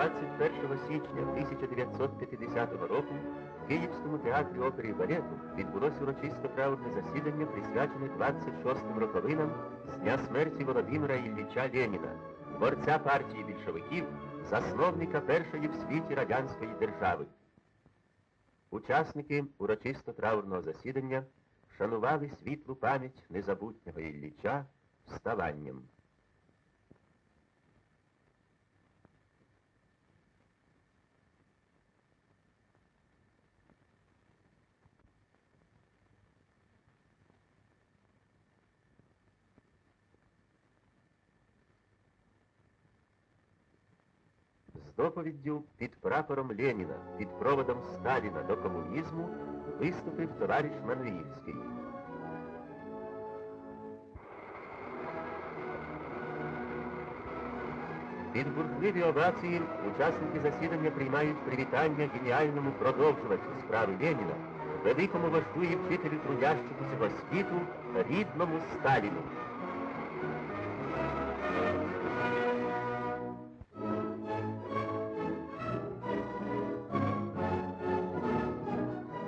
21 січня 1950 року в Київському театрі опери і балету відбулося урочисте траурне засідання, присвячене 26-м роковинам з дня смерті Володимира Ілліча Леніна, творця партії більшовиків, засновника першої в світі радянської держави. Учасники урочисто траурного засідання шанували світлу пам'ять незабутнього Ілліча вставанням. З доповіддю під прапором Леніна, під проводом Сталіна до комунізму виступив товариш Мануїльський. Під бурхливі овації учасники засідання приймають привітання геніальному продовжувачу справи Леніна, великому вождю і вчителю трудящого цього світу, рідному Сталіну.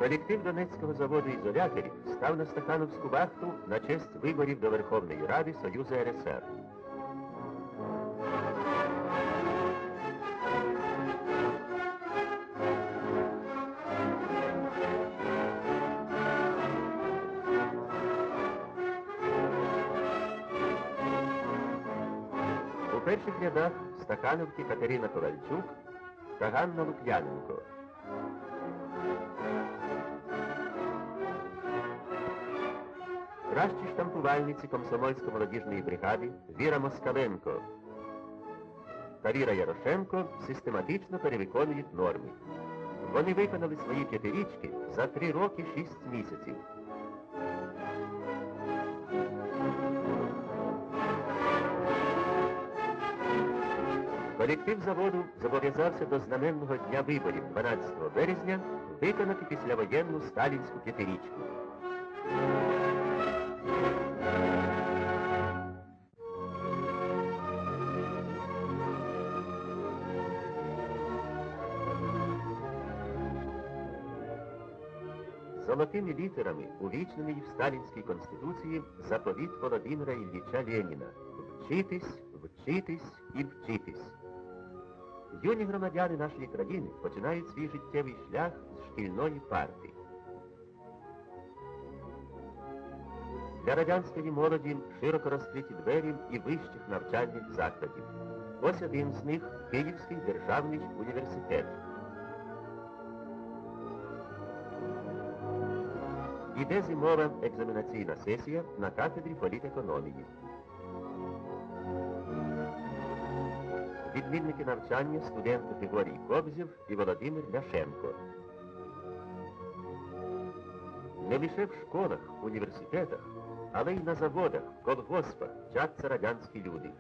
Колектив Донецького заводу ізоляторів став на Стахановську вахту на честь виборів до Верховної Ради Союзу РСР. У перших рядах Стахановки Катерина Ковальчук та Ганна Лук'яненко. Кращі штампувальниці комсомольсько-молодіжної бригади Віра Москаленко та Віра Ярошенко систематично перевиконують норми. Вони виконали свої п'ятирічки за три роки шість місяців. Колектив заводу зобов'язався до знаменного дня виборів 12 березня виконати післявоєнну сталінську п'ятирічку. Золотими літерами увічнений в Сталінській Конституції заповіт Володимира Ілліча Леніна «Вчитись, вчитись і вчитись». Юні громадяни нашої країни починають свій життєвий шлях з шкільної парти. Для радянської молоді широко розкриті двері і вищих навчальних закладів. Ось один з них Київський державний університет. Іде зимова екзаменаційна сесія на кафедрі політекономії. Відмінники навчання студенти Григорій Кобзів і Володимир Ляшенко. Не лише в школах, університетах, але й на заводах, колгоспах вчаться радянські люди.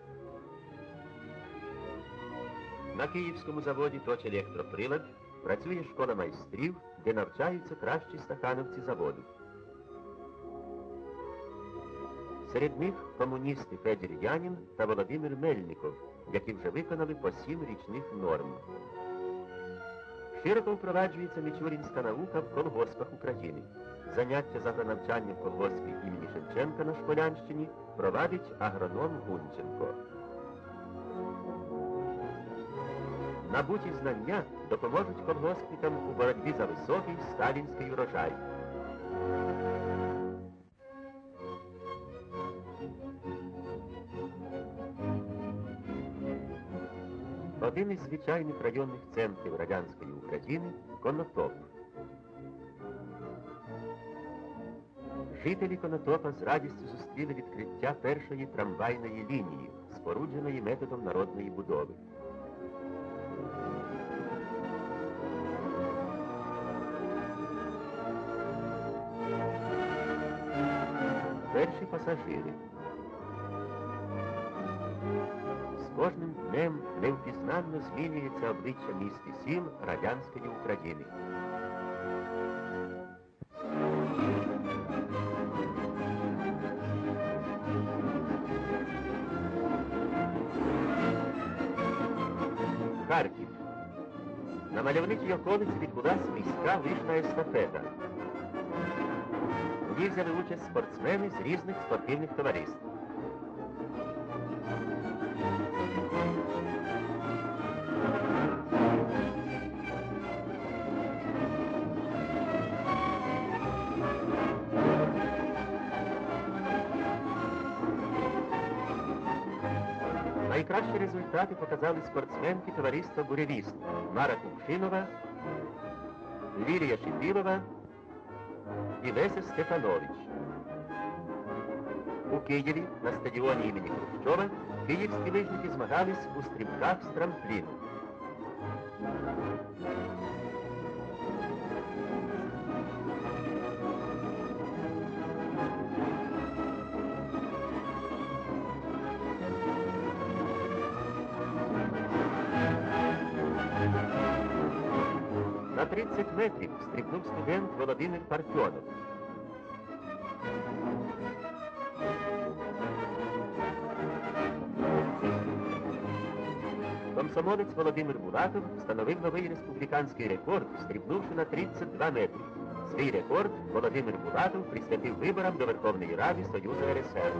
На Київському заводі «Точ електроприлад» працює школа майстрів, де навчаються кращі стахановці заводу. Серед них комуністи Федір Янін та Володимир Мельников, які вже виконали по сім річних норм. Широко впроваджується мічурінська наука в колгоспах України. Заняття з агронавчання в колгоспі імені Шевченка на Шполянщині провадить агроном Гунченко. Набуті знання допоможуть колгоспникам у боротьбі за високий сталінський урожай. Один із звичайних районних центрів радянської України Конотоп. Жителі Конотопа з радістю зустріли відкриття першої трамвайної лінії, спорудженої методом народної будови. Перші пасажири. Кожним днем невпізнанно змінюється обличчя міст і сіл радянської України. Харків. На мальовничій околиці відбулася міська лижна естафета. У ній взяли участь спортсмени з різних спортивних товариств. Найкращі результати показали спортсменки товариства «Буревіст» Мара Кумшинова, Лілія Шипілова і Леся Степанович. У Києві на стадіоні імені Хрущова київські лижники змагались у стрибках з трампліну. 30 метрів стрибнув студент Володимир Парфьонов. Комсомолець Володимир Булатов встановив новий республіканський рекорд, стрибнувши на 32 метри. Свій рекорд Володимир Булатов присвятив виборам до Верховної Ради Союзу РСР.